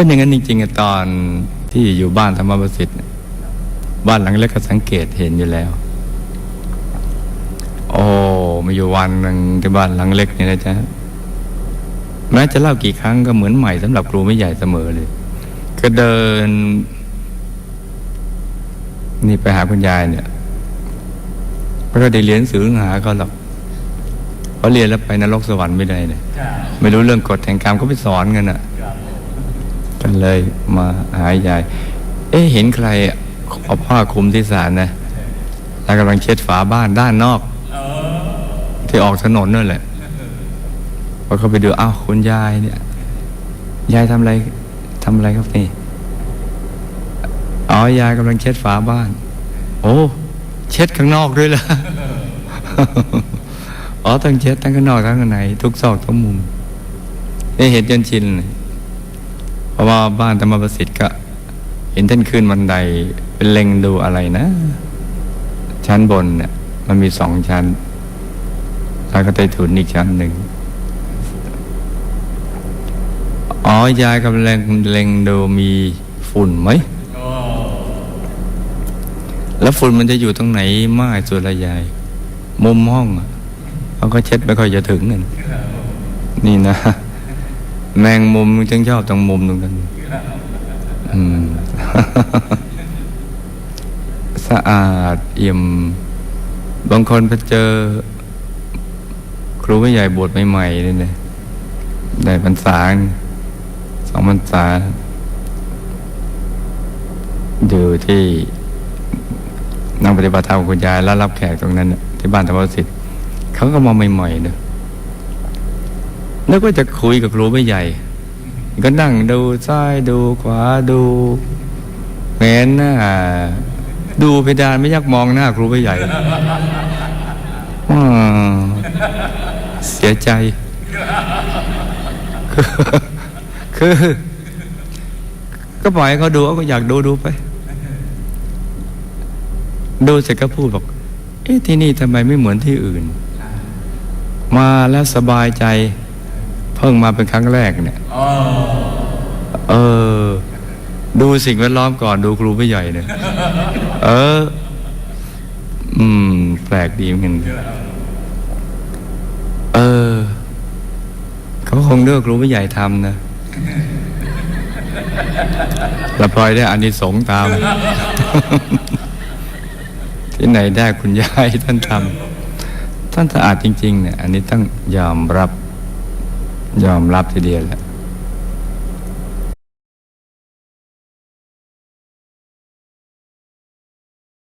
เป็นอย่างนั้นจริงๆตอนที่อยู่บ้านธรรมประสิทธิ์บ้านหลังเล็กก็สังเกตเห็นอยู่แล้ว โอ้มีอยู่วันหนึ่งที่บ้านหลังเล็กนี่นะจ๊ะแม้จะเล่ากี่ครั้งก็เหมือนใหม่สำหรับครูไม่ใหญ่เสมอเลย ก็เดิน นี่ไปหาคุณยายเนี่ยไม่ได้เรียนสือหาเขาหรอกเพราะเรียนแล้วไปนรกสวรรค์ไม่ได้เลยไม่รู้เรื่องกฎแห่งกรรมก็ไปสอนกันอะ ก็เลยมาหายาย เอ๊ะเห็นใครเอาผ้าคลุมที่ศาลนะแล้วกำลังเช็ดฝาบ้านด้านนอกที่ออกถนนนั่นแหละพอเขาไปดูอ้าวคุณยายเนี่ย ยายทำอะไรทำอะไรครับนี่อ๋อยายกำลังเช็ดฝาบ้าน โอ้เช็ดข้างนอกด้วยล่ะอ๋อต้องเช็ดทั้งข้างนอกทั้งข้างในทุกซอกทุกมุมนี่เห็นจนชินเลย ราะว่าบ้านธรรมประสิทธิ์ก็ เห็นท่านขึ้นบันไดเป็นเล็งดูอะไรนะ ชั้นบนเนี่ยมันมีสองชั้น แล้วก็ใต้ถุนอีกชั้นหนึ่งอ๋อยายกำลังเล็งดูมีฝุ่นไหม แล้วฝุ่นมันจะอยู่ตรงไหนมากส่วนละยาย มุมห้องอะเขาก็เช็ดไม่ค่อยจะถึงนั่นนี่นะ แมงมุมมันจึงชอบตรงมุมตรงนั้นสะอาดเอี่ยม บางคนไปเจอ ครูผู้ใหญ่บวชใหม่ๆนี่นะได้พรรษาสองพรรษาอยู่ที่นั่งปฏิบัติธรรมคุณยายแล้วรับแขกตรงนั้น ที่บ้านธรรมสิทธิ์เขาก็มาใหม่ๆเนอะ นึกว่าจะคุยกับครูไม่ใหญ่ ก็นั่งดูซ้ายดูขวาดูแงนหน้าดูเพดานไม่อยักมองหน้าครูไม่ใหญ่เสียใจ คือ ก็ปล่อยให้เขาดูเขาก็อยากดูดูไป ดูเสร็จก็พูดบอก เอ๊ะที่นี่ทำไมไม่เหมือนที่อื่น มาแล้วสบายใจ พิ่งมาเป็นครั้งแรกเนี่ยเออ ดูสิ่งแวดล้อมก่อนดูครูผู้ใหญ่เนี่ย เออ อืม แปลกดีเหมือนกันเออ เขาคงเลือกครูผู้ใหญ่ทำนะแล้วพลอยได้อานิสงส์ตาม ที่ไหนได้คุณยายท่านทำท่านสะอาดจริง ๆ เนี่ย อันนี้ต้องยอมรับ ยอมรับทีเดียวแหละ